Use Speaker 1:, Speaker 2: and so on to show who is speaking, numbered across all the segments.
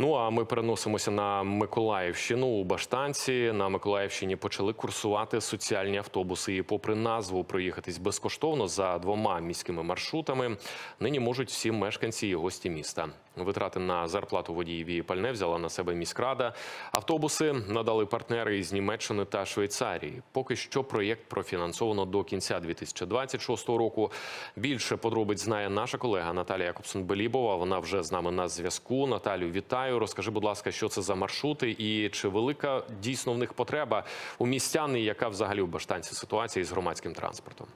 Speaker 1: Ну а ми переносимося на Миколаївщину. У Баштанці на Миколаївщині почали курсувати соціальні автобуси. І попри назву проїхатись безкоштовно за двома міськими маршрутами, нині можуть всі мешканці і гості міста. Витрати на зарплату водіїв і пальне взяла на себе міськрада. Автобуси надали партнери із Німеччини та Швейцарії. Поки що проєкт профінансовано до кінця 2026 року. Більше подробиць знає наша колега Наталія Копсон-Белібова. Вона вже з нами на зв'язку. Наталю, вітаю. Розкажи, будь ласка, що це за маршрути і чи велика дійсно в них потреба у містян, і яка взагалі в Баштанці ситуація із громадським транспортом?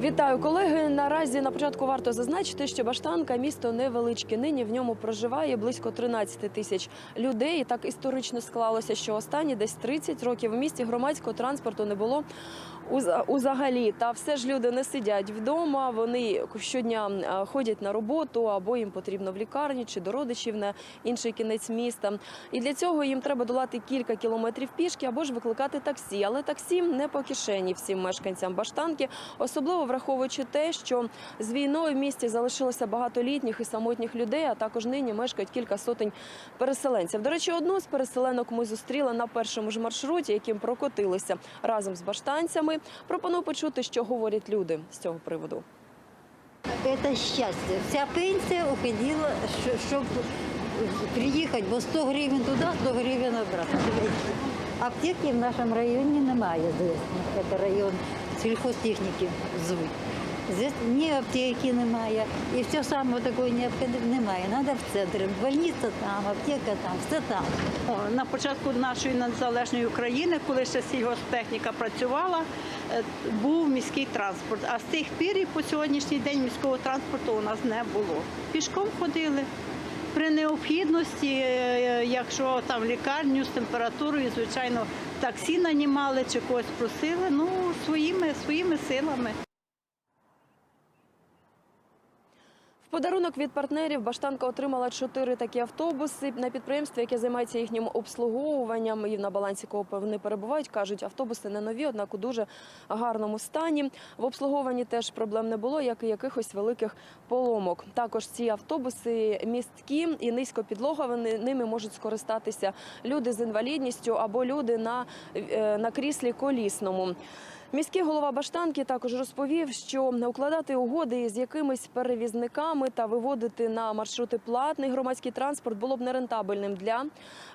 Speaker 2: Вітаю, колеги. Наразі на початку варто зазначити, що Баштанка місто невеличке. Нині в ньому проживає близько 13 тисяч людей. Так історично склалося, що останні десь 30 років в місті громадського транспорту не було узагалі. Та все ж люди не сидять вдома. Вони щодня е, ходять на роботу або їм потрібно в лікарні чи до родичів на інший кінець міста. І для цього їм треба долати кілька кілометрів пішки або ж викликати таксі. Але таксі не по кишені всім мешканцям Баштанки, особливо враховуючи те, що з війною в місті залишилося багато літніх і самотніх людей, а також нині мешкають кілька сотень переселенців. До речі, одну з переселенок ми зустріли на першому ж маршруті, яким прокотилися разом з баштанцями. Пропоную почути, що говорять люди з цього приводу.
Speaker 3: Це щастя. Вся пенсія уходила, щоб приїхати, бо 100 гривень туди, 100 гривень обратно. Аптеки в нашому районі немає. звісно. Це район сільхозтехніки звуть. Ні аптеки немає, і все саме такої немає. Треба в центр. Больниця там, аптека там, все там.
Speaker 4: На початку нашої незалежної України, коли ще сільгосптехніка працювала, е, був міський транспорт. А з тих пір і по сьогоднішній день міського транспорту у нас не було. Пішком ходили. При необхідності, е, якщо там лікарню з температурою, звичайно, таксі нанімали чи когось просили, ну своїми, своїми силами.
Speaker 2: В подарунок від партнерів Баштанка отримала чотири такі автобуси на підприємстві, яке займається їхнім обслуговуванням і на балансі кого вони перебувають. кажуть, автобуси не нові, однак у дуже гарному стані. В обслуговуванні теж проблем не було, як і якихось великих поломок. Також ці автобуси місткі і низько підлоговані. Ними можуть скористатися люди з інвалідністю або люди на, е, на кріслі колісному. Міський голова Баштанки також розповів, що укладати угоди з якимись перевізниками та виводити на маршрути платний громадський транспорт було б нерентабельним для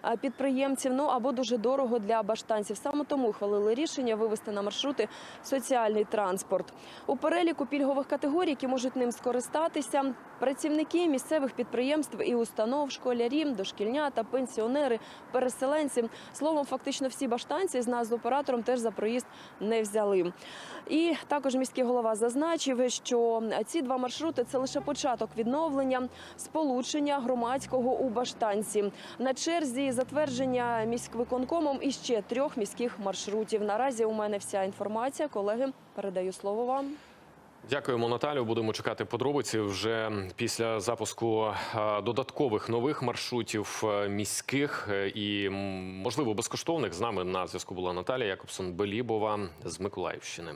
Speaker 2: е, підприємців, ну або дуже дорого для баштанців. Саме тому ухвалили рішення вивести на маршрути соціальний транспорт. У переліку пільгових категорій, які можуть ним скористатися, працівники місцевих підприємств і установ, школярі, дошкільнята, пенсіонери, переселенці. Словом, фактично всі баштанці з нас з оператором теж за проїзд не взяли. І також міський голова зазначив, що ці два маршрути це лише початок відновлення сполучення громадського у Баштанці. На черзі затвердження міськвиконкомом іще трьох міських маршрутів. Наразі у мене вся інформація. Колеги, передаю слово вам.
Speaker 1: Дякуємо, Наталю. Будемо чекати подробиці вже після запуску е, додаткових нових маршрутів е, міських е, і можливо безкоштовних. З нами на зв'язку була Наталія Якобсон Белібова з Миколаївщини.